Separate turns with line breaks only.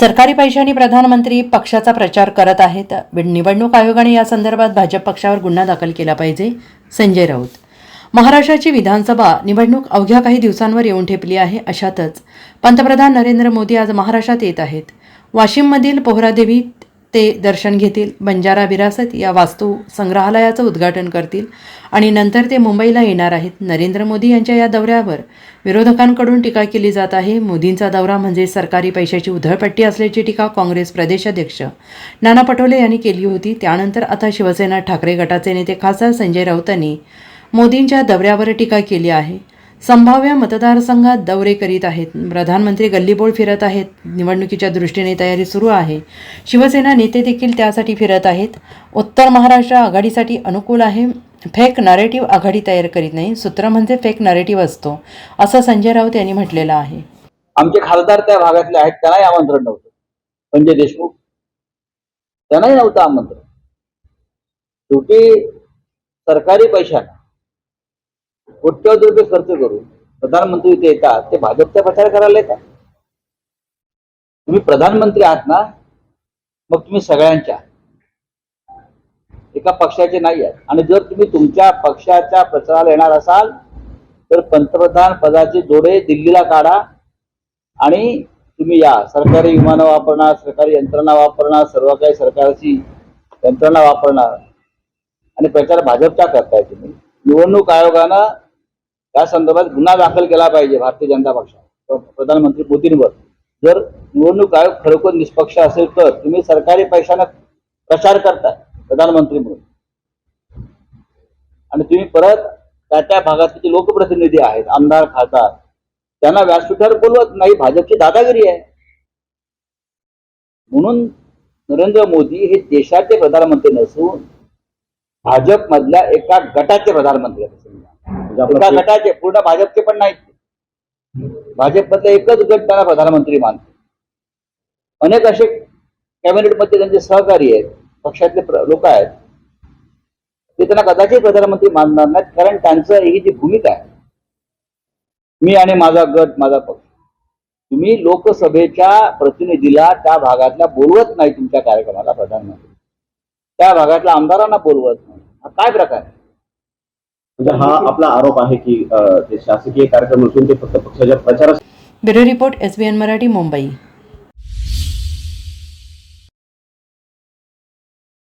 सरकारी पैशांनी प्रधानमंत्री पक्षाचा प्रचार करत आहेत. निवडणूक आयोगाने या संदर्भात भाजप पक्षावर गुन्हा दाखल केला पाहिजे. संजय राऊत. महाराष्ट्राची विधानसभा निवडणूक अवघ्या काही दिवसांवर येऊन ठेपली आहे अशातच पंतप्रधान नरेंद्र मोदी आज महाराष्ट्रात येत आहेत. वाशिममधील पोहरादेवी ते दर्शन घेतील बंजारा विरासत या वास्तू संग्रहालयाचं उद्घाटन करतील आणि नंतर ते मुंबईला येणार आहेत. नरेंद्र मोदी यांच्या या दौऱ्यावर विरोधकांकडून टीका केली जात आहे. मोदींचा दौरा म्हणजे सरकारी पैशाची उधळपट्टी असल्याची टीका काँग्रेस प्रदेशाध्यक्ष नाना पटोले यांनी केली होती. त्यानंतर आता शिवसेना ठाकरे गटाचे नेते खासदार संजय राऊतांनी मोदींच्या दौऱ्यावर टीका केली आहे. संभाव्य मतदारसंघात दौरे करीत आहेत. प्रधानमंत्री गल्लीबोळ फिरत आहेत. निवडणुकीच्या दृष्टीने तयारी सुरू आहे. शिवसेना नेते देखील त्यासाठी फिरत आहेत. उत्तर महाराष्ट्र आघाडीसाठी अनुकूल आहे. फेक नरेटिव्ह आघाडी तयार करीत नाही. सूत्र म्हणजे फेक नरेटिव्ह असतो असं संजय राऊत यांनी म्हटलेलं आहे.
आमचे खासदार त्या भागातले आहेत. त्यांनाही आमंत्रण नव्हतं. संजय देशमुख. त्यांनाही नव्हतं आमंत्रण. शेवटी सरकारी पैशाने कोट्यवधी रुपये खर्च करून प्रधानमंत्री इथे येतात ते भाजपचा प्रचार करायला येतात तुम्ही प्रधानमंत्री आहात ना मग तुम्ही सगळ्यांच्या एका पक्षाचे नाही आहेत. आणि जर तुम्ही तुमच्या पक्षाच्या प्रचाराला येणार असाल तर पंतप्रधान पदाचे जोडे दिल्लीला काढा आणि तुम्ही या. सरकारी विमानं वापरणार सरकारी यंत्रणा वापरणार सर्व काही सरकारची यंत्रणा वापरणार. आणि प्रचार भाजपचा करताय तुम्ही. निवडणूक आयोगानं या संदर्भात गुन्हा दाखल केला पाहिजे भारतीय जनता पक्षा प्रधानमंत्री मोदींवर. जर निवडणूक आयोग खरोखर निष्पक्ष असेल तर तुम्ही सरकारी पैशानं प्रचार करताय प्रधानमंत्री म्हणून. आणि तुम्ही परत त्या त्या भागातले जे लोकप्रतिनिधी आहेत आमदार खासदार त्यांना व्यासपीठावर बोलवत नाही भाजपची दादागिरी आहे. म्हणून नरेंद्र मोदी हे देशाचे प्रधानमंत्री नसून भाजप मधल्या एका गटाचे प्रधानमंत्री. एका गटाचे पूर्ण भाजपचे पण नाहीत. भाजपमधले एकच गट त्यांना प्रधानमंत्री मानतो अनेक असे कॅबिनेटमध्ये त्यांचे सहकारी आहेत पक्षातले लोक आहेत. ते त्यांना कदाचित प्रधानमंत्री मानणार नाहीत कारण त्यांचं ही जी भूमिका आहे मी आणि माझा गट माझा पक्ष तुम्ही लोकसभेच्या प्रतिनिधीला त्या भागातल्या बोलवत नाही तुमच्या कार्यक्रमाला प्रधानमंत्री. त्या भागातल्या आमदारांना बोलवत नाही. हा काय प्रकार आहे?
म्हणजे हा आपला आरोप आहे की अ, ते शासकीय कार्यक्रम नसून ते फक्त पक्षाच्या प्रचारासाठी
bureau report S B N Marathi Mumbai.